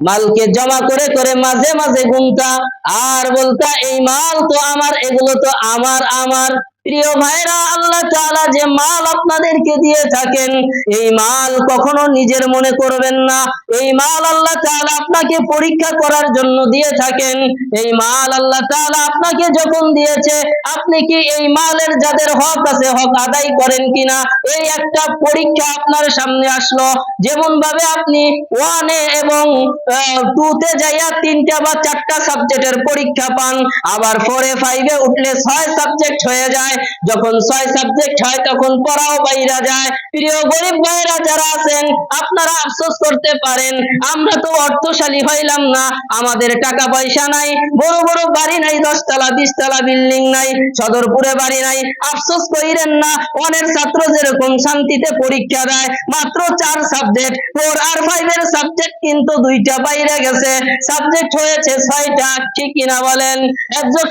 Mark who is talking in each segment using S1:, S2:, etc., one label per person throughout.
S1: মালকে জমা করে করে মাঝে মাঝে গুনতা আর বলতা, এই মাল তো আমার, এগুলো তো আমার আমার। প্রিয় ভাইরা, আল্লাহ তাআলা যে মাল আপনাদেরকে দিয়ে থাকেন, এই মাল কখনো নিজের মনে করবেন না। এই মাল আল্লাহ তাআলা আপনাকে পরীক্ষা করার জন্য দিয়ে থাকেন। এই মাল আল্লাহ তাআলা আপনাকে যখন দিয়েছে, আপনি কি এই মালের যাদের হক আছে, হক আদায় করেন কিনা? এই একটা পরীক্ষা আপনার সামনে আসলো। যেমন ভাবে আপনি ওয়ানে এবং টু তে যাইয়া তিনটা বা চারটা সাবজেক্টের পরীক্ষা পান, আবার ফোরে ফাইভে উঠলে ছয় সাবজেক্ট হয়ে যায়। যখন ছয় সাবজেক্ট হয়, তখন পড়াও বাইরা যায়। প্রিয় গরিব ভাইরা যারা আছেন, আপনারা আফসোস করতে পারেন, আমরা তো অর্থশালী হইলাম না। আমাদের টাকা পয়সা নাই, বড় বড় বাড়ি নাই, দশতলা, বিশতলা বিল্ডিং নাই, সদরপুরে বাড়ি নাই। আফসোস কইরেন না অনেক ছাত্র যেরকম শান্তিতে পরীক্ষা দেয়, মাত্র চার সাবজেক্ট ফোর আর ফাইভ এর সাবজেক্ট কিন্তু দুইটা বাইরে গেছে। সাবজেক্ট হয়েছে ছয়টা, ঠিক কিনা বলেন?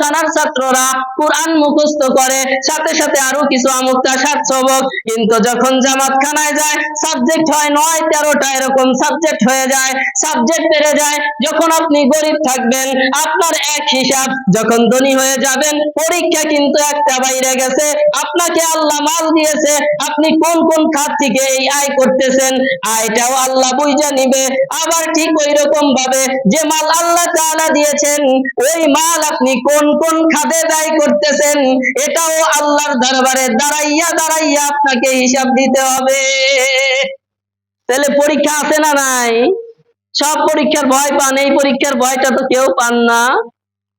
S1: খানার ছাত্ররা কোরআন মুখস্থ করে সাথে সাথে আরও কিছু আমুকটা সাত সবক কিন্তু যখন জামাত খানায় যায় সাবজেক্ট হয় নয়, তেরোটা এরকম সাবজেক্ট হয়ে যায় সাবজেক্ট বেড়ে যায়। যখন আপনি গরিব থাকবেন, আপনার এক হিসাব, যখন ধনী হয়ে যাবেন, পরীক্ষা কিন্তু একটা বাইরে গেছে। আপনাকে আল্লাহ মাল দিয়েছে, আপনি কোন কোন খাত থেকে এই আয় করতেছেন? আয়টাও আল্লাহ বুঝে নিবে। আবার ঠিক ওই রকম ভাবে যে মাল আল্লাহ তাআলা দিয়েছেন, ওই মাল আপনি কোন কোন খাতে ব্যয় করতেছেন? এটাও আল্লাহর দরবারে দাঁড়াইয়া দাঁড়াইয়া আপনাকে হিসাব দিতে হবে। তাহলে পরীক্ষা আছে না নাই? সব পরীক্ষার ভয় পান, এই পরীক্ষার ভয়টা তো কেউ পান না।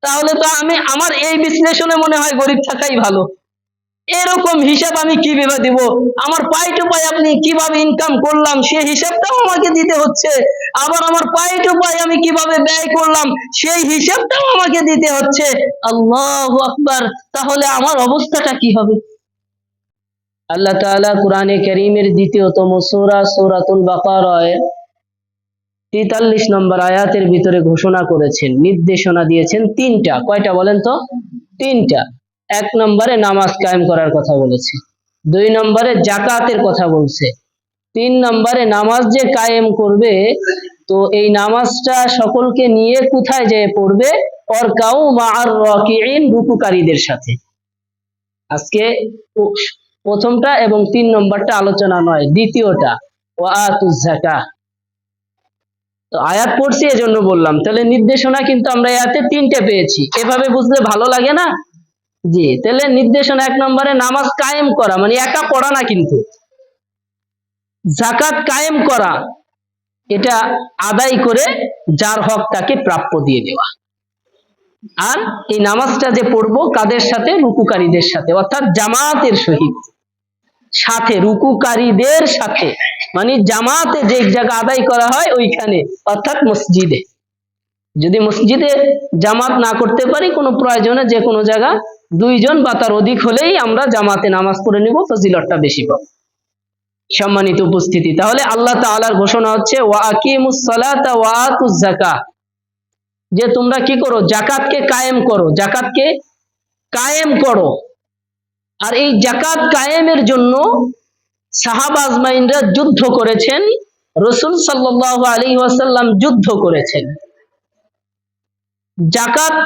S1: তাহলে তো আমি, আমার এই বিশ্লেষণে মনে হয় গরিব থাকাই ভালো। এরকম হিসাব আমি কীভাবে দিব? আমার পাই টু পাই আপনি কীভাবে ইনকাম করলাম? সেই হিসাবটাও আমাকে দিতে হচ্ছে। আবার আমার পাই টু পাই আমি কীভাবে ব্যয় করলাম? সেই হিসাবটাও আমাকে দিতে হচ্ছে। আল্লাহ আকবার! তাহলে আমার অবস্থাটা কি হবে? আল্লাহ তাআলা কোরআনে করিমের দ্বিতীয়তম সূরা, সূরাতুল বাকারায় তেতাল্লিশ নম্বর আয়াতের ভিতরে ঘোষণা করেছেন, নির্দেশনা দিয়েছেন তিনটা। কয়টা বলেন তো? তিনটা। এক নম্বরে নামাজ কায়েম করার কথা বলেছে। দুই নম্বরে জাকাতের কথা বলছে। তিন নম্বরে নামাজ যে কায়েম করবে, তো এই নামাজটা সকলকে নিয়ে কোথায় যেয়ে পড়বে? অর কাউ মার রকিন রুকুকারীদের সাথে। আজকে প্রথমটা এবং তিন নম্বরটা আলোচনা নয়, দ্বিতীয়টা। ওয়াতুজ জাকাত তো আয়াত পড়ছি, এজন্য বললাম। তাহলে নির্দেশনা কিন্তু আমরা আয়াতে তিনটে পেয়েছি। এভাবে বুঝলে ভালো লাগে না? জি, তাহলে নির্দেশনা এক নম্বরে নামাজ কায়েম করা মানে একা পড়া না কিন্তু। জাকাত কায়েম করা, এটা আদায় করে যার হক তাকে প্রাপ্য দিয়ে দেওয়া। আর এই নামাজটা যে পড়ব কাদের সাথে? রুকুকারীদের সাথে, অর্থাৎ জামাতের সহিত। সাথে, রুকুকারীদের সাথে। মানে জামাতে যে জায়গা আদায় করা হয়, ওইখানে, অর্থাৎ মসজিদে। যদি মসজিদে জামাত না করতে পারি, কোনো প্রয়োজনে যে কোনো জায়গা দুইজন বা তার অধিক হলেই আমরা জামাতে নামাজ পড়ে নিব, ফজিলতটা বেশি পাবো। সম্মানিত উপস্থিতি, তাহলে আল্লাহ তাআলার ঘোষণা হচ্ছে যে তোমরা কি করো? জাকাতকে কায়েম করো জাকাতকে কায়েম করো। আর এই জাকাত কায়েমের জন্য সাহাবা আজমাইনরা যুদ্ধ করেছেন, রসুল সাল্লাল্লাহু আলাইহি ওয়াসাল্লাম যুদ্ধ করেছেন। জাকাত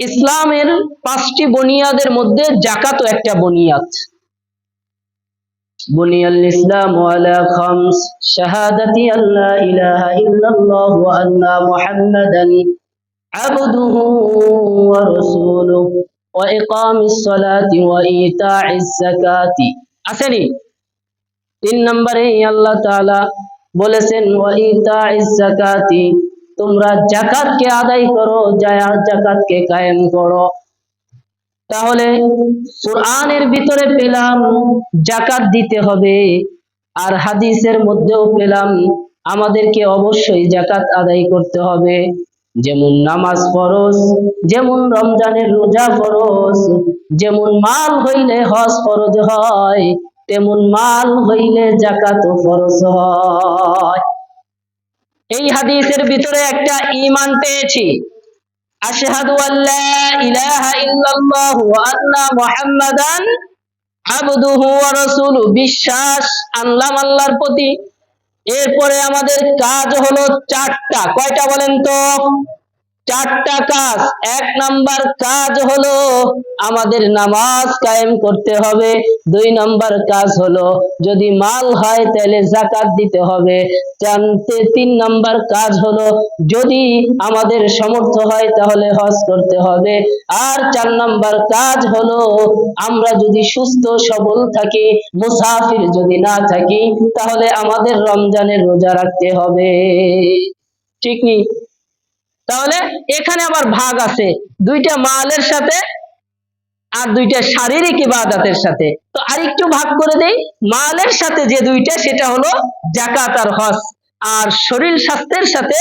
S1: ইসলামের পাঁচটি বনিয়াদের মধ্যে জাকাতও একটা বনিয়াদ بني الإسلام على خمس شهادة أن لا إله إلا الله وأن محمدا عبده ورسوله وإقام الصلاة وإيتاء الزكاة আসেনি তিন নম্বরে আল্লাহ তাআলা বলেছেন ওয়াইতা জাকাতি তোমরা জাকাতকে আদায় করো জাকাতকে কায়েম করো। তাহলে কোরআনের ভিতরে পেলাম জাকাত দিতে হবে, আর হাদিসের মধ্যেও পেলাম আমাদেরকে অবশ্যই জাকাত আদায় করতে হবে। যেমন নামাজ ফরজ, যেমন রমজানের রোজা ফরজ, যেমন মাল হইলে হজ ফরজ হয়, তেমন মাল হইলে জাকাত ফরজ হয়। এই হাদিসের ভিতরে একটা ইমান পেয়েছি। বিশ্বাস আনলাম আল্লাহর প্রতি। এরপরে আমাদের কাজ হলো চারটা। কয়টা বলেন তো? চারটা কাজ। এক নাম্বার কাজ হলো আমাদের নামাজ কায়েম করতে হবে। দুই নাম্বার কাজ হলো যদি মাল হয় তাহলে জাকাত দিতে হবে। তিন নাম্বার কাজ হলো যদি আমাদের সমর্থ হয় তাহলে হজ করতে হবে। আর চার নাম্বার কাজ হলো আমরা যদি সুস্থ, সবল থাকি, মুসাফির যদি না থাকি, তাহলে আমাদের রমজানের রোজা রাখতে হবে। ঠিক নেই তাহলে এখানে আবার ভাগ আছে। দুইটা মালের সাথে আর দুইটা শারীরিক ইবাদতের সাথে। তো আরেকটু ভাগ করে দেই। মালের সাথে যে দুইটা, সেটা হলো জাকাত আর হজ। আর শরীর স্বাস্থ্যের সাথে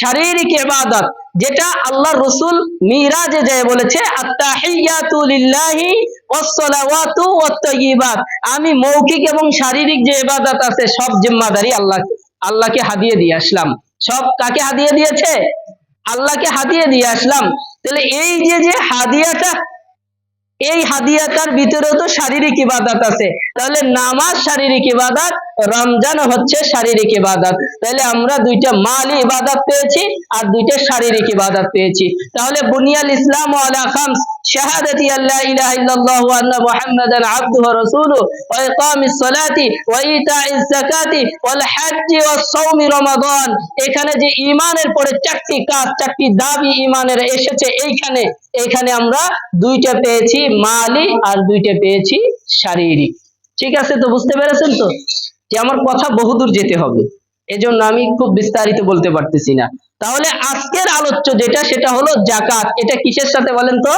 S1: শারীরিক ইবাদত, যেটা আল্লাহ রসুল মিরাজে যায় বলেছে আমি মৌখিক এবং শারীরিক যে ইবাদত আছে, সব জিম্মাদারি আল্লাহ আল্লাহকে হাদিয়ে দিয়ে আসলাম। সব কাকে হাদিয়ে দিয়েছে? আল্লাহকে হাদিয়ে দিয়ে আসলাম। তাহলে এই যে যে হাদিয়াটা, এই হাদিয়াটার ভিতরে তো শারীরিক ইবাদত আছে। তাহলে নামাজ শারীরিক ইবাদত, রমজান হচ্ছে শারীরিক ইবাদত। তাহলে আমরা দুইটা মালি ইবাদত পেয়েছি আর দুইটা শারীরিক ইবাদত পেয়েছি। তাহলে বুনিয়াল ইসলাম আলা খামস ওয়া আন্না মুহাম্মাদান আবদুহু ওয়া রাসূলুহু ওয়া ইকামিস সালাতি ওয়া ইতাইজ যাকাতি ওয়াল হাজ্জি ওয়াস সাওমি রমাদান। এখানে যে ঈমানের পরে চারটি কাজ, চারটি দাবি ঈমানের এসেছে এইখানে। এখানে আমরা দুইটা পেয়েছি মালি আর দুইটা পেয়েছি শারীরিক। ঠিক আছে তো, বুঝতে পেরেছেন তো? যে আমার কথা বহুদূর যেতে হবে। এজন্য আমি খুব বিস্তারিত বলতে পারতেছি না। তাহলে আজকের আলোচ্য যেটা, সেটা হলো জাকাত এটা কিসের সাথে বলেন তো?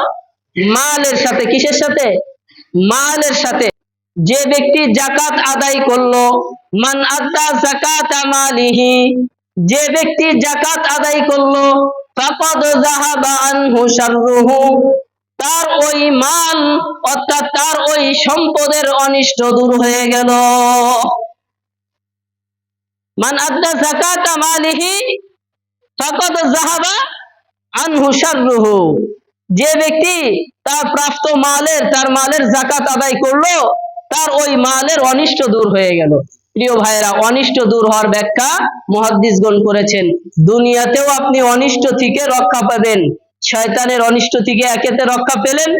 S1: মালের সাথে, কিসের সাথে? মালের সাথে। যে ব্যক্তি জাকাত আদায় করল, মান আদা জাকাত মালিহি, যে ব্যক্তি জাকাত আদায় করল, ফাকাদ যাহাবা আনহু শাররুহু, তার ওই মাল, অর্থাৎ তার ওই সম্পদের অনিষ্ট দূর হয়ে গেল। মান আদা যাকাত মালিহি, ফাকাদ যাহাবা আনহু শাররুহু। যে ব্যক্তি তার প্রাপ্ত মালের, তার মালের জাকাত আদায় করল, তার ওই মালের অনিষ্ট দূর হয়ে গেল। প্রিয় ভাইয়েরা, অনিষ্ট দূর হওয়ার ব্যাখ্যা মুহাদ্দিসগণ করেছেন। দুনিয়াতেও আপনি অনিষ্ট থেকে রক্ষা পাবেন। শয়তানের অনিষ্ট থেকে একেতে রক্ষা পেলেন,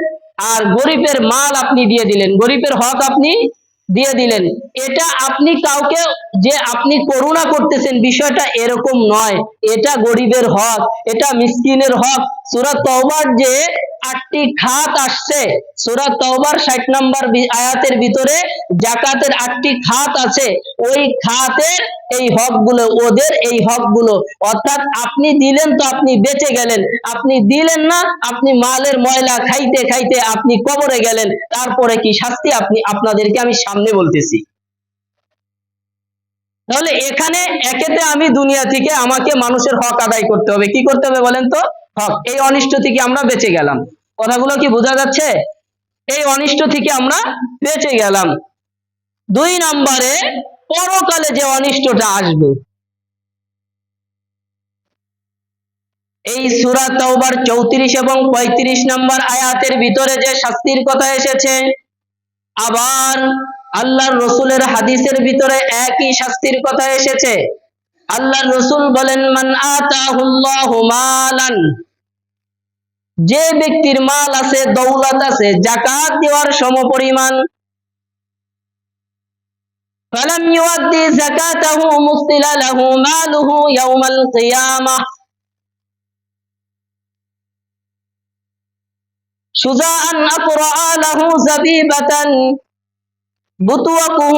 S1: আর গরিবের মাল আপনি দিয়ে দিলেন। গরিবের হক আপনি দিয়ে দিলেন। এটা আপনি কাউকে, যে আপনি করুণা করতেছেন, বিষয়টা এরকম নয়। এটা গরিবের হক, এটা মিসকিনের হক সুরাত তওবার যে আটটি খাত আসছে সুরাত তওবার ষাট নম্বর আয়াতের ভিতরে জাকাতের আটটি খাত আছে। ওই খাতের এই হকগুলো, ওদের এই হকগুলো। অর্থাৎ আপনি দিলেন তো আপনি বেঁচে গেলেন। আপনি দিলেন না, আপনি মালের ময়লা খাইতে খাইতে আপনি কবরে গেলেন। তারপরে কি শাস্তি আপনি আপনাদেরকে আমি সামনে বলতেছি। তাহলে এখানে একেতে আমি দুনিয়া থেকে আমাকে মানুষের হক আদায় করতে হবে। কি করতে হবে বলেন তো? হক এই অনিষ্ট থেকে আমরা বেঁচে গেলাম। কথাগুলো কি বোঝা যাচ্ছে? এই অনিষ্ট থেকে আমরা বেঁচে গেলাম। দুই নম্বরে, পরকালে যে অনিষ্টটা আসবে। এই সূরা তাওবার চৌত্রিশ এবং পঁয়ত্রিশ নম্বর আয়াতের ভিতরে যে শাস্তির কথা এসেছে, আবার আল্লাহর রসুলের হাদিসের ভিতরে একই শাস্তির কথা এসেছে। আল্লাহর রসুল বলেন, মান আতাহুল্লাহু মালান। যে ব্যক্তির মাল আছে দৌলত আছে জাকাত দেওয়ার সমপরিমাণ فلم يؤدي زكاته مثل له ماله يوم القيامة شجاعا أقرأ له زبيبة بطوقه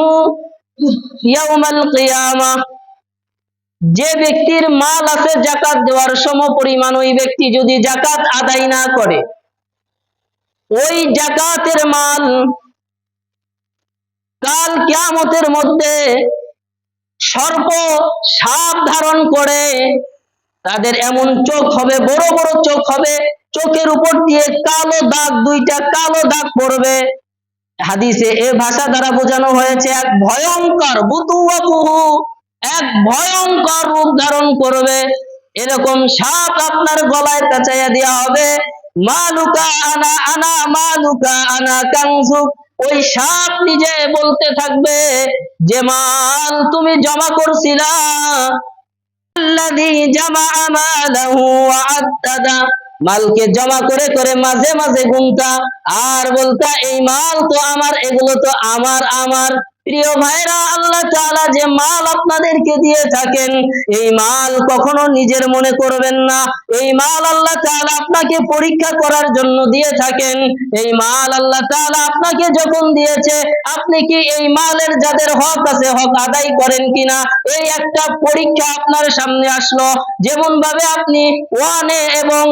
S1: يوم القيامة যে ব্যক্তির মাল আছে জাকাত দেওয়ার সম পরিমাণ ওই ব্যক্তি যদি জাকাত আদায় না করে, ওই জাকাতের মাল কাল কিয়ামতের মধ্যে সর্প সাপ ধারণ করে, তাদের এমন চোখ হবে, বড় বড় চোখ হবে, চোখের উপর দিয়ে কালো দাগ, দুইটা কালো দাগ পড়বে। হাদিসে এ ভাষা দ্বারা বোঝানো হয়েছে, এক ভয়ঙ্কর বুতুয়াকুহু এক ভয়ঙ্কর রূপ ধারণ করবে। এরকম সাপ আপনার গলায় পেঁচাইয়া দেওয়া হবে। মালুকা আনা আনা, মালুকা আনা কাংসুক ওই সাপ নিজে বলতে থাকবে যে, মাল তুমি জমা করছিলা। মালকে জমা করে করে মাঝে মাঝে গুনতা। আর বলতা, এই মাল তো আমার, এগুলো তো আমার আমার। প্রিয় ভাইরা আল্লাহ তাআলা যে মাল আপনাদেরকে দিয়ে থাকেন, এই মাল কখনো নিজের মনে করবেন না। এই মাল আল্লাহ তাআলা আপনাকে পরীক্ষা করার জন্য দিয়ে থাকেন। এই মাল আল্লাহ তাআলা আপনাকে যখন দিয়েছে, আপনি কি এই মালের যাদের হক আছে, হক আদায় করেন কিনা? এই একটা পরীক্ষা আপনার সামনে আসলো। যেমন ভাবে আপনি ওয়ানে এবং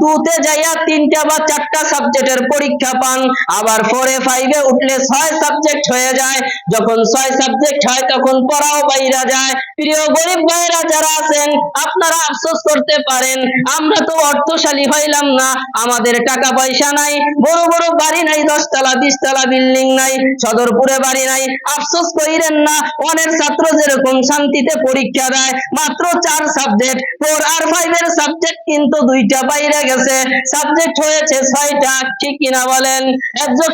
S1: টু তে যাইয়া তিনটা বা চারটা সাবজেক্টের পরীক্ষা পান, আবার ফোরে ফাইভে উঠলে ছয় সাবজেক্ট হয়ে যায়। যখন ছয় সাবজেক্ট হয়, তখন পড়াও বাইরা যায়। প্রিয় গরিব ভাইরা যারা আছেন, আপনারা আফসোস করতে পারেন, আমরা তো অর্থশালী হইলাম না। আমাদের টাকা পয়সা নাই, বড় বড় বাড়ি নাই, দশতলা, বিশতলা বিল্ডিং নাই, সদরপুরে বাড়ি নাই। আফসোস কইরেন না অনেক ছাত্র যেরকম শান্তিতে পরীক্ষা দেয়, মাত্র চার সাবজেক্ট ফোর আর ফাইভ এর সাবজেক্ট কিন্তু দুইটা বাইরে গেছে। সাবজেক্ট হয়েছে ছয়টা, ঠিক কিনা বলেন?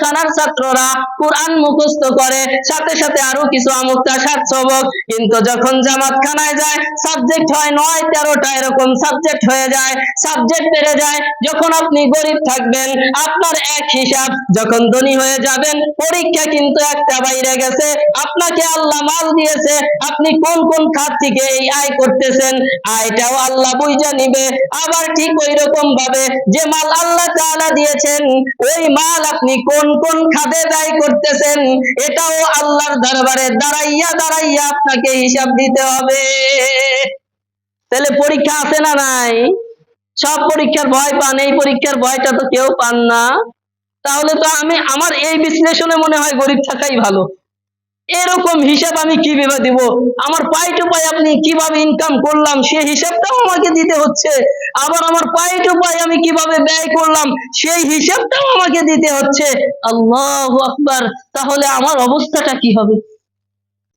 S1: খানার ছাত্ররা কোরআন মুখস্থ করে সাথে সাথে আরও কিছু আমুকটা সাত সবক কিন্তু যখন জামাত খানায় যায় সাবজেক্ট হয় নয়, তেরোটা এরকম সাবজেক্ট হয়ে যায় সাবজেক্ট বেড়ে যায়। যখন আপনি গরিব থাকবেন, আপনার এক হিসাব যখন ধনী হয়ে যাবেন, পরীক্ষা কিন্তু একটা বাইরে গেছে। আপনাকে আল্লাহ মাল দিয়েছে, আপনি কোন কোন খাত থেকে এই আয় করতেছেন? আয়টাও আল্লাহ বুঝা নিবে। আবার ঠিক ওই রকম ভাবে যে মাল আল্লাহ তাআলা দিয়েছেন, ওই মাল আপনি কোন কোন খাতে ব্যয় করতেছেন? এটাও আল্লাহর দরবারে দাঁড়াইয়া দাঁড়াইয়া আপনাকে হিসাব দিতে হবে। তাহলে পরীক্ষা আছে না নাই? সব পরীক্ষার ভয় পান, এই পরীক্ষার ভয়টা তো কেউ পান না। তাহলে তো আমি, আমার এই বিশ্লেষণে মনে হয় গরিব থাকাই ভালো। এরকম হিসাব আমি কীভাবে দিব? আমার পাই টু পাই আপনি কীভাবে ইনকাম করলাম? সে হিসাবটাও আমাকে দিতে হচ্ছে। আবার আমার পাই টু পাই আমি কীভাবে ব্যয় করলাম? সেই হিসাবটাও আমাকে দিতে হচ্ছে। আল্লাহ আকবার! তাহলে আমার অবস্থাটা কি হবে?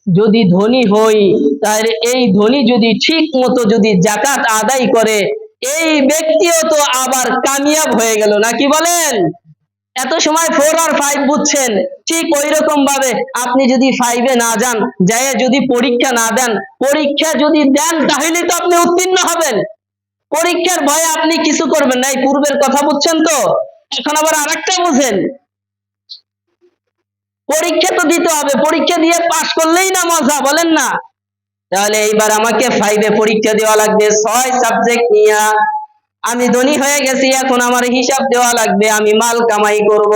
S1: যদি ধনী হই, তাহলে এই ধনী যদি ঠিক মতো যদি জাকাত আদায় করে, এই ব্যক্তিও তো আবার কামিয়াব হয়ে গেল নাকি বলেন? এত সময় ফোর আর ফাইভ বুঝছেন। ঠিক ওই রকম ভাবে আপনি যদি ফাইভে না যান যাই যদি পরীক্ষা না দেন, পরীক্ষা যদি দেন, তাহলে তো আপনি উত্তীর্ণ হবেন। পরীক্ষার ভয়ে আপনি কিছু করবেন না, এই পূর্বের কথা বুঝছেন তো? এখন আবার আরেকটা বুঝেন। পরীক্ষা তো দিতে হবে, পরীক্ষা দিয়ে পাশ করলেই না মজা, বলেন না। তাহলে এইবার আমাকে ফাইভে পরীক্ষা দেওয়া লাগবে। ছয় সাবজেক্ট নিয়ে। আমি ধনী হয়ে গেছি, এখন আমার হিসাব দেওয়া লাগবে, আমি মাল কামাই করব।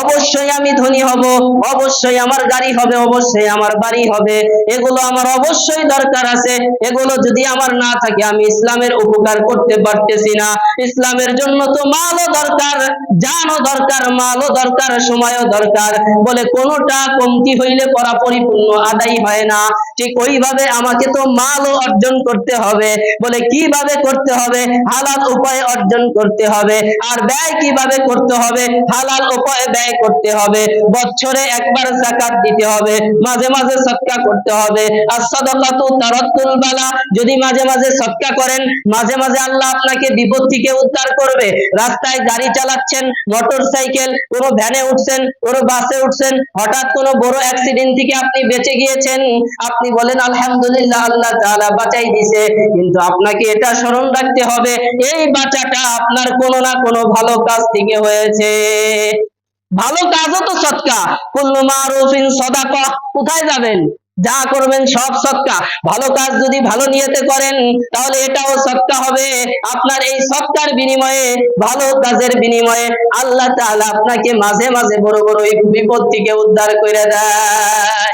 S1: অবশ্যই আমি ধনী হব, অবশ্যই আমার গাড়ি হবে, অবশ্যই আমার বাড়ি হবে। এগুলো আমার অবশ্যই দরকার আছে। এগুলো যদি আমার না থাকে, আমি ইসলামের উপকার করতে পারতেছি না। ইসলামের জন্য তো মালও দরকার, জানও দরকার, মালও দরকার, সময়ও দরকার। বলে কোনোটা কমতি হইলে পড়া পরিপূর্ণ, আদায় হয় না। ঠিক ওইভাবে আমাকে তো মালও অর্জন করতে হবে। বলে কীভাবে করতে হবে? হালাল উপায়ে অর্জন করতে হবে। আর ব্যয় কীভাবে করতে হবে? হালাল উপায়ে ব্যয় করতে হবে। বছরে একবার জাকাত দিতে হবে। মাঝে মাঝে সৎকা করতে হবে। আর সদকাতু তারাত্তুল বালা। যদি মাঝে মাঝে সৎকা করেন, মাঝে মাঝে আল্লাহ আপনাকে বিপদ থেকে উদ্ধার করবে। রাস্তায় গাড়ি চালাচ্ছেন, মোটর সাইকেল, কোনো ভ্যানে উঠছেন, কোনো বাসে উঠছেন, হঠাৎ কোনো বড় অ্যাক্সিডেন্ট থেকে আপনি বেঁচে গিয়েছেন, আপনি বলেন, আলহামদুলিল্লাহ, আল্লাহ তাআলা বাঁচাই দিছে কিন্তু আপনাকে এটা স্মরণ রাখতে হবে। এই বাঁচাটা আপনার কোনো না কোনো ভালো কাজ থেকে হয়েছে। ভালো কাজও তো সৎকা। কুল্লু মারুফিন সদাকা, কোথায় যাবেন? যা করবেন সব সৎকা। ভালো কাজ যদি ভালো নিয়তে করেন, তাহলে এটাও সৎকা হবে। আপনার এই সৎকার বিনিময়ে, ভালো কাজের বিনিময়ে আল্লাহ তাআলা আপনাকে মাঝে মাঝে বড় বড় এই বিপদ থেকে উদ্ধার করে দেয়।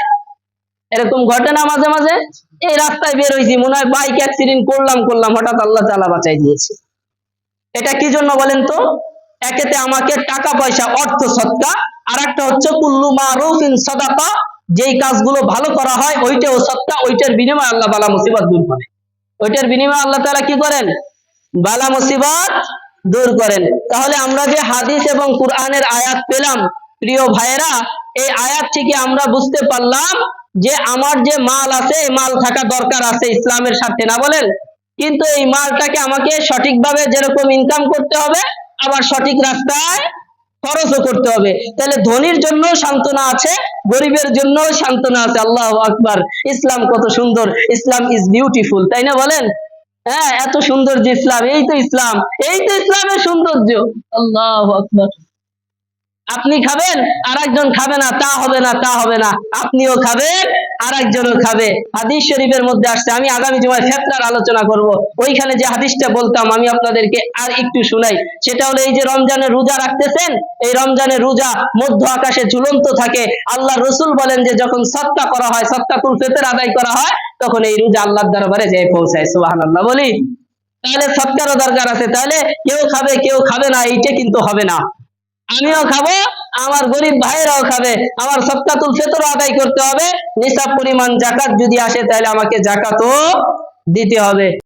S1: এরকম ঘটে না মাঝে মাঝে এই রাস্তায় বের হয়েছি মনে হয় বাইক অ্যাক্সিডেন্ট করলাম করলাম, হঠাৎ আল্লাহ তাআলা বাঁচাই দিয়েছে। এটা কি জন্য বলেন তো? একেতে আমাকে টাকা, পয়সা, অর্থ, সৎকা আর একটা হচ্ছে কুল্লু মারুফিন সদাকা, যেই কাজগুলো ভালো করা হয় ওইটাও সৎকা, ওইটার বিনিময়ে আল্লাহ বালা মুসিবত দূর করে। ওইটার বিনিময়ে আল্লাহ তাআলা কি করেন? বালা মুসিবত দূর করেন। তাহলে আমরা যে হাদিস এবং কোরআনের আয়াত পেলাম, প্রিয় ভাইয়েরা, এই আয়াত থেকে আমরা বুঝতে পারলাম যে আমার যে মাল আছে মাল থাকা দরকার আছে ইসলামের সাথে না বলেন? কিন্তু এই মালটাকে আমাকে সঠিকভাবে যেরকম ইনকাম করতে হবে, আবার সঠিক রাস্তায় খরচও করতে হবে। তাহলে ধনীর জন্য সান্ত্বনা আছে, গরিবের জন্য সান্ত্বনা আছে। আল্লাহ আকবার। ইসলাম কত সুন্দর। ইসলাম ইজ বিউটিফুল তাই না বলেন? হ্যাঁ এত সুন্দর যে ইসলাম, এই তো ইসলাম, এই তো ইসলামের সৌন্দর্য। আল্লাহ আকবার। আপনি খাবেন আর একজন খাবে না, তা হবে না, তা হবে না। আপনিও খাবেন আর একজনও খাবে। হাদিস শরীফের মধ্যে আসছে, আমি আগামী জমায় ফেতরার আলোচনা করব। ওইখানে যে হাদিসটা বলতাম, আমি আপনাদেরকে আর একটু শুনাই। সেটা হলো এই যে রমজানের রোজা রাখতেছেন, এই রমজানের রোজা মধ্য আকাশে ঝুলন্ত থাকে। আল্লাহ রসুল বলেন যে যখন সৎকা করা হয় সৎকাকুল ফেতর আদায় করা হয়, তখন এই রোজা আল্লাহর দরবারে যেয়ে পৌঁছায়, সুবহানাল্লাহ বলি। তাহলে সৎকারও দরকার আছে, তাহলে কেউ খাবে কেউ খাবে না, এইটা কিন্তু হবে না। আমিও খাব আমার গরিব ভাইরাও খাবে, আমার সৎকাতুল ফেতর আদায় করতে হবে, নিসাব পরিমাণ জাকাত যদি আসে তাহলে আমাকে জাকাতও দিতে হবে।